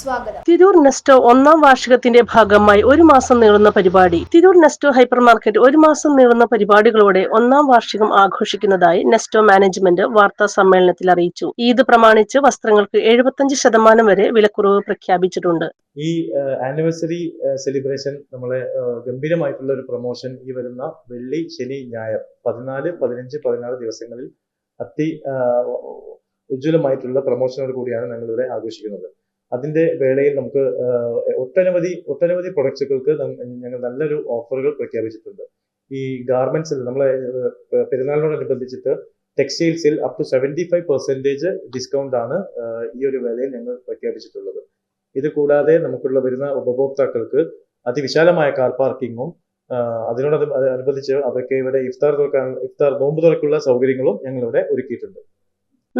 സ്വാഗതം. തിരൂർ നെസ്റ്റോ ഒന്നാം വാർഷികത്തിന്റെ ഭാഗമായി ഒരു മാസം നീളുന്ന പരിപാടി. തിരൂർ നെസ്റ്റോ ഹൈപ്പർ മാർക്കറ്റ് ഒരു മാസം നീളുന്ന പരിപാടികളോടെ ഒന്നാം വാർഷികം ആഘോഷിക്കുന്നതായി നെസ്റ്റോ മാനേജ്മെന്റ് വാർത്താ സമ്മേളനത്തിൽ അറിയിച്ചു. ഈദ് പ്രമാണിച്ച് വസ്ത്രങ്ങൾക്ക് എഴുപത്തഞ്ച് ശതമാനം വരെ വിലക്കുറവ് പ്രഖ്യാപിച്ചിട്ടുണ്ട്. ഈ ആനിവേഴ്സറി സെലിബ്രേഷൻ നമ്മളെ ഗംഭീരമായിട്ടുള്ള ഒരു പ്രൊമോഷൻ ഈ വരുന്ന വെള്ളി ശനി ഞായർ പതിനാല് പതിനഞ്ച് പതിനാറ് ദിവസങ്ങളിൽ അതി ഉജ്ജ്വലമായിട്ടുള്ള പ്രമോഷനോട് കൂടിയാണ് ഞങ്ങളിവിടെ ആഘോഷിക്കുന്നത്. അതിന്റെ വേളയിൽ നമുക്ക് ഒട്ടനവധി ഒട്ടനവധി പ്രൊഡക്ട്സുകൾക്ക് ഞങ്ങൾ നല്ലൊരു ഓഫറുകൾ പ്രഖ്യാപിച്ചിട്ടുണ്ട്. ഈ ഗാർമെന്റ്സിൽ നമ്മളെ പെരുന്നാളിനോടനുബന്ധിച്ചിട്ട് ടെക്സ്റ്റൈൽസിൽ up to seventy five percentage discount ആണ് ഈ ഒരു വേളയിൽ ഞങ്ങൾ പ്രഖ്യാപിച്ചിട്ടുള്ളത്. ഇത് കൂടാതെ നമുക്കുള്ള വരുന്ന ഉപഭോക്താക്കൾക്ക് അതിവിശാലമായ കാർ പാർക്കിങ്ങും അതിനോട് അനുബന്ധിച്ച് അവർക്ക് ഇവിടെ ഇഫ്താർ തുറക്കാൻ ഇഫ്താർ നോമ്പ് തുറക്കുള്ള സൗകര്യങ്ങളും ഞങ്ങളിവിടെ ഒരുക്കിയിട്ടുണ്ട്.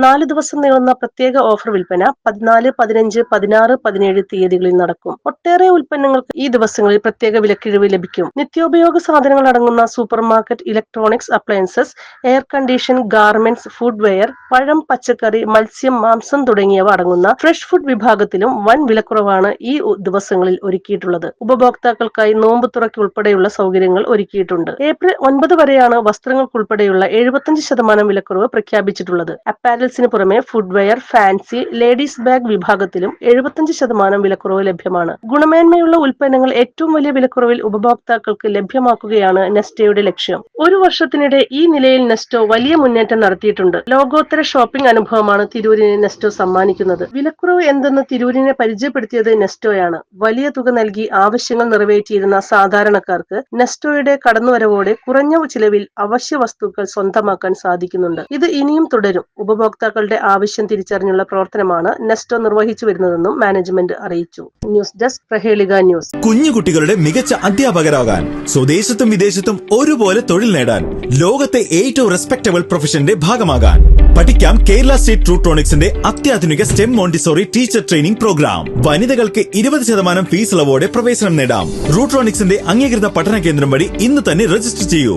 നാല് ദിവസം നീളുന്ന പ്രത്യേക ഓഫർ വിൽപ്പന പതിനാല് പതിനഞ്ച് പതിനാറ് പതിനേഴ് തീയതികളിൽ നടക്കും. ഒട്ടേറെ ഉൽപ്പന്നങ്ങൾക്ക് ഈ ദിവസങ്ങളിൽ പ്രത്യേക വിലക്കിഴിവ് ലഭിക്കും. നിത്യോപയോഗ സാധനങ്ങൾ അടങ്ങുന്ന super market electronics appliances air condition garments footwear പഴം പച്ചക്കറി മത്സ്യം മാംസം തുടങ്ങിയവ അടങ്ങുന്ന ഫ്രഷ് ഫുഡ് വിഭാഗത്തിലും വൻ വിലക്കുറവാണ് ഈ ദിവസങ്ങളിൽ ഒരുക്കിയിട്ടുള്ളത്. ഉപഭോക്താക്കൾക്കായി നോമ്പ് തുറക്കി ഉൾപ്പെടെയുള്ള സൗകര്യങ്ങൾ ഒരുക്കിയിട്ടുണ്ട്. ഏപ്രിൽ ഒൻപത് വരെയാണ് വസ്ത്രങ്ങൾക്കുൾപ്പെടെയുള്ള എഴുപത്തഞ്ച് ശതമാനം വിലക്കുറവ് പ്രഖ്യാപിച്ചിട്ടുള്ളത്. അപ്പാരൽസിന് പുറമെ ഫുഡ്വെയർ ഫാൻസി ലേഡീസ് ബാഗ് വിഭാഗത്തിലും എഴുപത്തഞ്ച് ശതമാനം വിലക്കുറവ് ലഭ്യമാണ്. ഗുണമേന്മയുള്ള ഉൽപ്പന്നങ്ങൾ ഏറ്റവും വലിയ വിലക്കുറവിൽ ഉപഭോക്താക്കൾക്ക് ലഭ്യമാക്കുകയാണ് നെസ്റ്റയുടെ ലക്ഷ്യം. ഒരു വർഷത്തിനിടെ ഈ നിലയിൽ നെസ്റ്റോ വലിയ മുന്നേറ്റം നടത്തിയിട്ടുണ്ട്. ലോകോത്തര ഷോപ്പിംഗ് അനുഭവമാണ് തിരൂരിനെ നെസ്റ്റോ സമ്മാനിക്കുന്നത്. വിലക്കുറവ് എന്തെന്ന് തിരൂരിനെ പരിചയപ്പെടുത്തിയത് നെസ്റ്റോയാണ്. വലിയ തുക നൽകി ആവശ്യങ്ങൾ നിറവേറ്റിയിരുന്ന സാധാരണക്കാർക്ക് നെസ്റ്റോയുടെ കടന്നുവരവോടെ കുറഞ്ഞ ചിലവിൽ അവശ്യ വസ്തുക്കൾ സ്വന്തമാക്കാൻ സാധിക്കുന്നുണ്ട്. ഇത് ഇനിയും തുടരും. ഉപഭോക്താക്കളുടെ ആവശ്യം തിരിച്ചറിഞ്ഞുള്ള പ്രവർത്തനമാണ് നെസ്റ്റോ നിർവഹിച്ചു വരുന്നതെന്നും മാനേജ്മെന്റ് അറിയിച്ചു. News desk Prahelika news. കുഞ്ഞുകുട്ടികളുടെ മികച്ച അധ്യാപകരാകാൻ സ്വദേശത്തും വിദേശത്തും ഒരുപോലെ തൊഴിൽ നേടാൻ ലോകത്തെ ഏറ്റവും റെസ്പെക്ടബിൾ പ്രൊഫഷന്റെ ഭാഗമാകാൻ. പഠിക്കാം കേരള സ്റ്റേറ്റ് ട്രൂട്രോണിക്സിന്റെ അത്യാധുനിക STEM Montessori teacher training program. വനിതകൾക്ക് ഇരുപത് ശതമാനം ഫീസ് ഇളവോടെ പ്രവേശനം നേടാം. റൂട്രോണിക്സിന്റെ അംഗീകൃത പഠന കേന്ദ്രം വഴി ഇന്ന് തന്നെ രജിസ്റ്റർ ചെയ്യൂ.